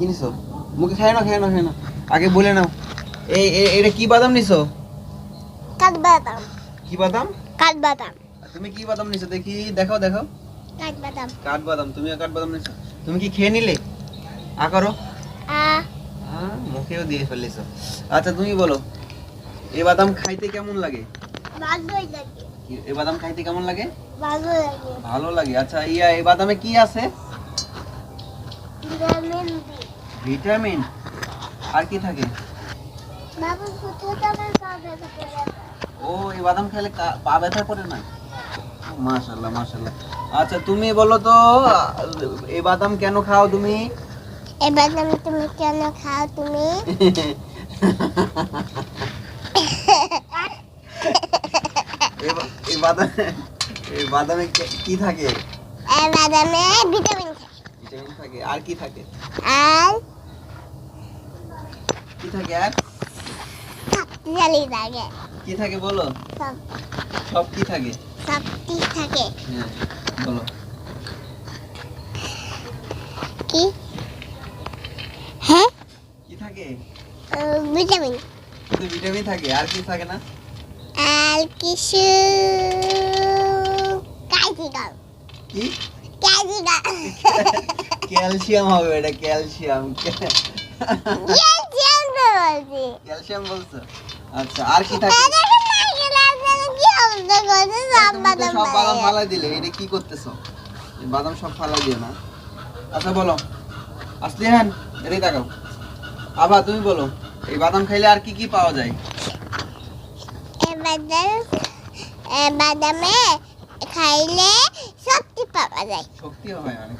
কি নিছো মুখে খায় না খায় না খায় না। আগে বলে নাও। এই এটা কি বাদাম নিছো? কাঠবাদাম কি বাদাম? কাঠবাদাম তুমি কি বাদাম নিছো? দেখি দেখাও দেখাও। কাঠবাদাম কাঠ বাদাম তুমিও কাঠ বাদাম নিছো? তুমি কি খেয়ে নিলে? আ করো। আ। মুখেও দিয়ে ফেলেছো। আচ্ছা তুমি বলো এই বাদাম খাইতে কেমন লাগে? ভালোই লাগে। এই বাদাম খাইতে কেমন লাগে? ভালো লাগে। ভালো লাগে। আচ্ছা ইয়া এই বাদামে কি আছে? Vitamin D. ভিটামিন। আর কি থাকে? ও এই বাদাম খেলে পা ব্যথা করে না? মাশাল্লাহ মাশাল্লাহ আচ্ছা তুমি বলো তো এই বাদাম কেন খাও তুমি? এই বাদাম তুমি কেন খাও তুমি? এই বাদামে এই বাদামে কি থাকে? এই বাদামে ভিটামিন ভিটামিন থাকে। আর কি থাকে? আর? কি থাকে আর? শক্তিশালী লাগে। কি থাকে বলো? সব। কি থাকে? শক্তি থাকে? হ্যাঁ বলো। কি? হ্যাঁ? কি থাকে? ভিটামিন। ভিটামিন থাকে আর কি থাকে না? আর কিছু ক্যালসিয়াম কি? ক্যালসিয়াম ক্যালসিয়াম হবে এটা ক্যালসিয়াম। ক্যালসিয়াম বলছি। ক্যালসিয়াম বলছো? আচ্ছা আর কি থাকে? সব বাদাম ফালাই দিলে এটা কি করতেছো? বাদাম সব ফালাই দিও না। আচ্ছা বলো। আসলি হ্যান এটাই তাকাও। আবার তুমি বলো এই বাদাম খাইলে আর কি কি পাওয়া যায়? বাদাম বাদামে খাইলে শক্তি পাওয়া যায়। শক্তি হয় অনেক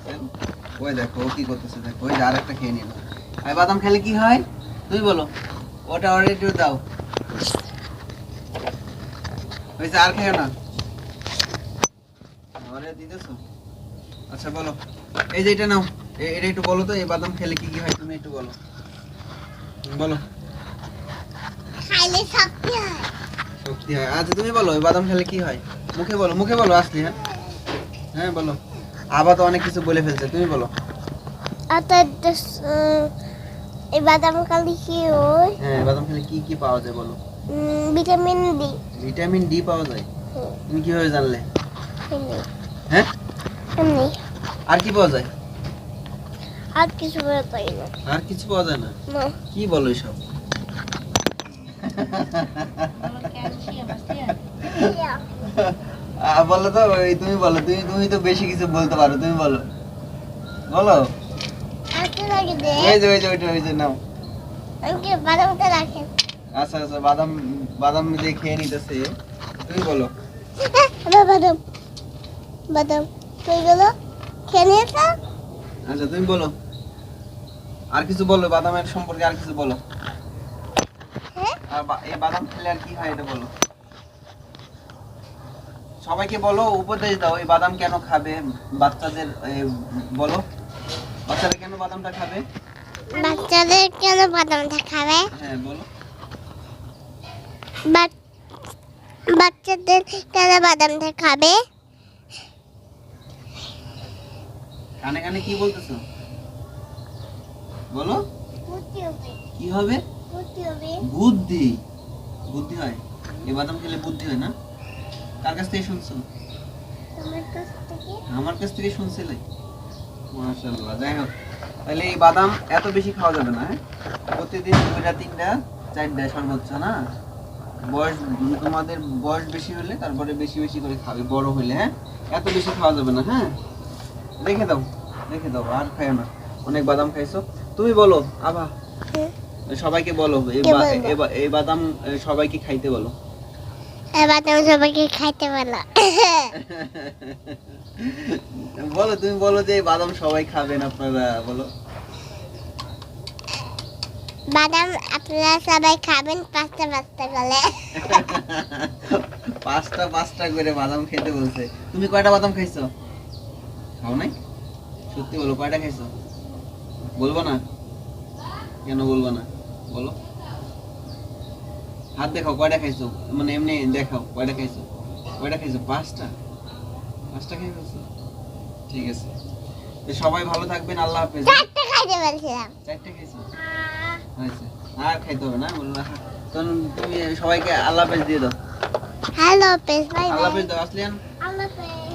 ওই দেখো ও কি করতেছে দেখো ওই যে আরেকটা খেয়ে নিল। আর বাদাম খেলে কি হয়? তুমি বলো ওটা অলরেডি দাও। হয়েছে আর খেও না দিতেছো? আচ্ছা বলো। এই যে এটা নাও এটা একটু বলো তো এই বাদাম খেলে কি কি হয় তুমি একটু বলো। বলো। খাইলে শক্তি হয়। শক্তি হয়। আচ্ছা তুমি বলো এই বাদাম খেলে কি হয়? মুখে বলো মুখে বলো আসলি হ্যাঁ? হ্যাঁ বলো। আবার তো অনেক কিছু বলে ফেলছে তুমি বলো। অর্থাৎ এই বাদাম খালি কি হয় হ্যাঁ বাদাম খেলে কি কি পাওয়া যায় বলো? Vitamin D. ভিটামিন ডি পাওয়া যায়? তুমি কীভাবে জানলে? হ্যাঁ? এমনি। আর কি পাওয়া যায়? আর কিছু না। আর কিছু পাওয়া যায় না? না। কি বলো এসব? আহ, বলো তো তুমি বলো তুমি তুমি তো বেশি কিছু বলতে পারো তুমি বলো। বলো। আচ্ছা লাগে দে এই যে ওই যে ওইটা ওই যে নাও। বাদামটা রাখেন আচ্ছা আচ্ছা বাদাম বাদাম যে খেয়ে নিতেছে তুমি বলো। বাদাম বাদাম গেল খেয়ে নিয়েছো আচ্ছা তুমি বলো। আর কিছু বলো বাদামের সম্পর্কে আর কিছু বলো। হ্যাঁ? আর এই বাদাম খেলে আর কি হয় এটা বলো। সবাইকে বলো উপদেশ দাও এই বাদাম কেন খাবে? বাচ্চাদের বলো। বাচ্চারা কেন বাদামটা খাবে? বাচ্চাদের কেন বাদামটা খাবে? হ্যাঁ বলো। বাচ্চাদের কেন বাদামটা খাবে? কানে কানে কি বলতেছো? বলো। কি হবে। বুদ্ধি। বুদ্ধি হয়। এই বাদাম খেলে বুদ্ধি হয় না? কার কাছ থেকে শুনছো? আমার কাছ থেকে? শুনছিলে? যাই হোক। তাহলে এই বাদাম এত বেশি খাওয়া যাবে না হ্যাঁ? প্রতিদিন দুইটা তিনটা চারটা সর্বোচ্চ না? বয়স তোমাদের বয়স বেশি হলে তারপরে বেশি বেশি করে খাবে বড় হলে হ্যাঁ? এত বেশি খাওয়া যাবে না হ্যাঁ? রেখে দাও রেখে দাও আর খাইও না। অনেক বাদাম খাইছো। তুমি বলো আবা সবাইকে বলো এই বাদাম সবাইকে খাইতে বলো। এই বাদাম সবাইকে খাইতে বলো। বলো তুমি বলো যে বাদাম সবাই খাবেন আপনারা বলো। বাদাম আপনারা সবাই খাবেন পাঁচটা পাঁচটা করে পাঁচটা পাঁচটা করে বাদাম খেতে বলছে। তুমি কয়টা বাদাম খাইছো? খাও নাই? সত্যি বলো কয়টা খাইছো? বলব না? কেন বলব না? বলো। হাত দেখাও কয়টা খাইছো? মানে এমনি দেখাও কয়টা খাইছো? কয়টা খাইছো? পাঁচটা? পাঁচটা খাই ফেলছো? ঠিক আছে। তো সবাই ভালো থাকবেন আল্লাহ হাফেজ। চারটা খাইতে বলছিলাম। চারটে খাইছো? আচ্ছা আর খাইতে হবে না? বলুন না তো তুমি সবাইকে আল্লাহ হাফেজ দিয়ে দাও। হ্যালো হাফেজ বাই আল্লাহ হাফেজ দাও আসলেন আল্লাহ হাফেজ।